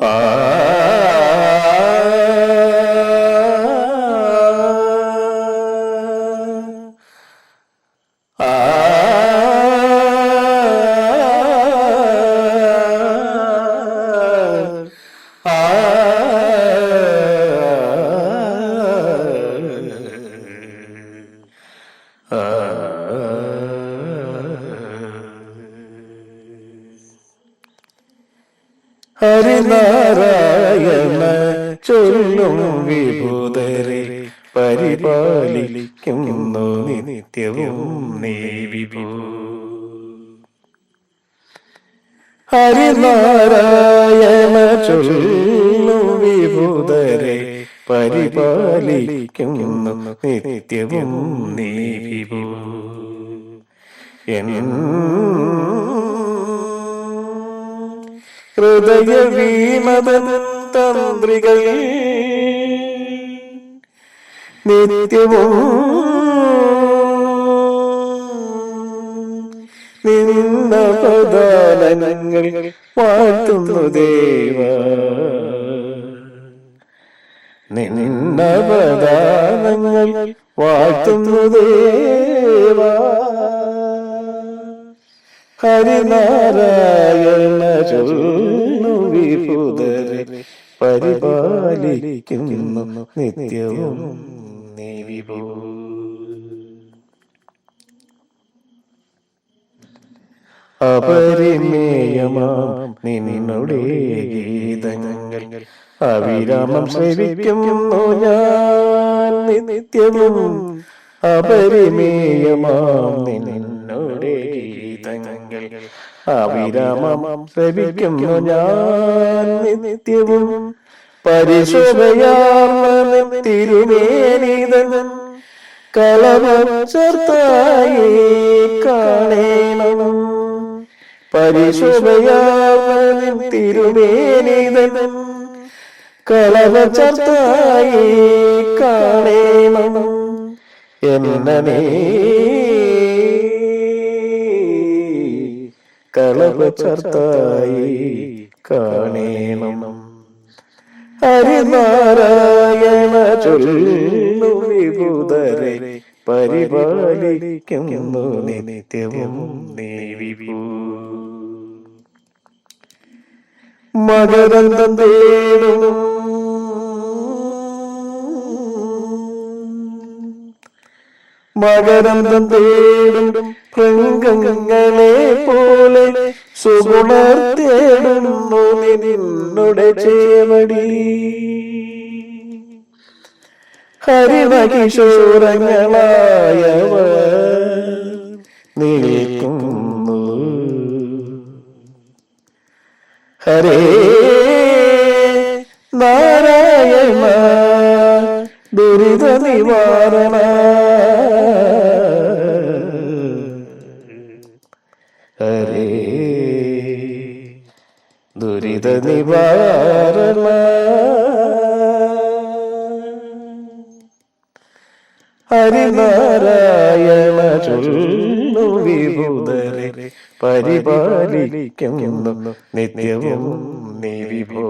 Uh... Harinarayana ചൊല്ലും വിഭൂതരെ പരിപാലിക്കുന്നു നിത്യവും നീ വിഭൂ. ഹരിനാരായണ ചൊല്ലും വിഭൂതരെ പരിപാലിക്കുന്നു നിത്യവും നീ വിഭൂ. ഹൃദയ വീമതൻ തന്ത്രികൾ നിത്യവും നിന്ന പദാനങ്ങൾ വാഴ്ത്തുന്നു ദേവ. നിന്ന പദാനങ്ങൾ വാഴ്ത്തുന്നു ദേവ. ഹരിനാരായണ ചൊല്ലു വിഭുതരെ പരിപാലിക്കുന്നു നിത്യവും നീ വിഭൂ അപരിമേയമാം നിന്നുടെ ഗീതങ്ങൾ. അവിരാമം ശ്രവിക്കുന്നു ഞാൻ നിത്യവും അപരിമേയമാം നിന്നോടെ ഗീതങ്ങൾ അവിരാമം ശ്രവിക്കുന്നു ഞാൻ നിത്യവും പരിശോഭയാർന്ന തിരുമേനിതൻ കളവം ചേർത്തായി കാണേണം. പരിശോഭയാർന്ന തിരുമേനിതൻ കളവ ചർത്തായി കാണേണം. എന്നേ കളവ ചർത്തായി കാണേണം. ഹരിനാരായണ ചൊല്ലു വിഭൂതരെ പരിപാലിക്കുന്നു നിത്യവും നീ മകരന്തം തേടും മകരന്തം തേടും ഭൃംഗങ്ങളെ പോലെ സുഗുണർ തേടുന്നു നിന്നുടെ ചേവടി. ഹരിണകിശോരങ്ങളായവ നിൽക്കുന്നു. ഹരേ നാരായണ ദുരിത നിവാരണ ദുരിത നിവാരണ ഹരിനാരായണ ചൊല്ലു വിഭൂതരെ പരിപാലിക്കുന്നു നിത്യവും നീ വിഭോ